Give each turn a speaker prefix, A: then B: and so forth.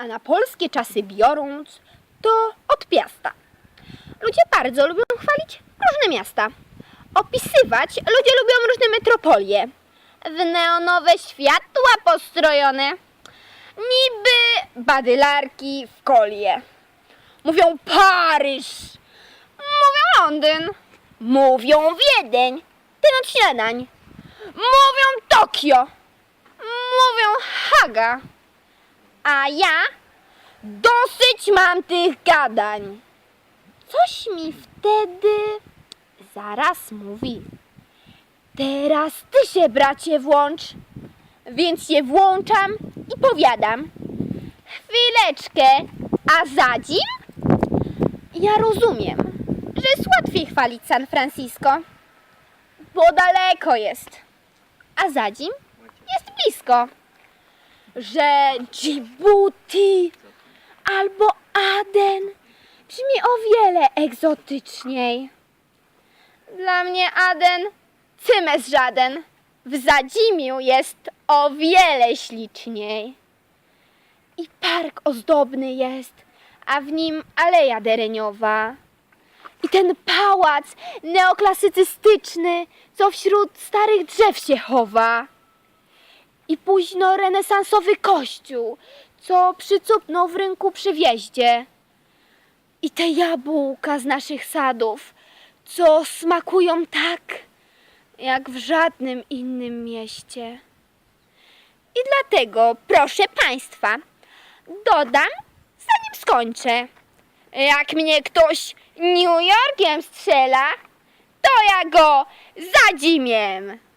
A: a na polskie czasy biorąc, to od Piasta. Ludzie bardzo lubią chwalić różne miasta. Opisywać ludzie lubią różne metropolie. W neonowe światła postrojone. Niby badylarki w kolie. Mówią Paryż. Mówią Londyn. Mówią Wiedeń. Ten od śniadań. Mówią Tokio. Mówią Haga. A ja dosyć mam tych gadań. Coś mi wtedy zaraz mówi. Teraz ty się, bracie, włącz. Więc się włączam i powiadam. Chwileczkę, a za dzim? Ja rozumiem, że jest łatwiej chwalić San Francisco, bo daleko jest, a za dzim jest blisko. Że Djibouti albo Aden brzmi o wiele egzotyczniej. Dla mnie Aden cymes żaden. W Zadzimiu jest o wiele śliczniej. I park ozdobny jest, a w nim aleja dereniowa. I ten pałac neoklasycystyczny, co wśród starych drzew się chowa. I późno renesansowy kościół, co przycupnął w rynku przy wjeździe. I te jabłka z naszych sadów, co smakują tak, jak w żadnym innym mieście. I dlatego, proszę Państwa, dodam, zanim skończę. Jak mnie ktoś New Yorkiem strzela, to ja go zadzimiem.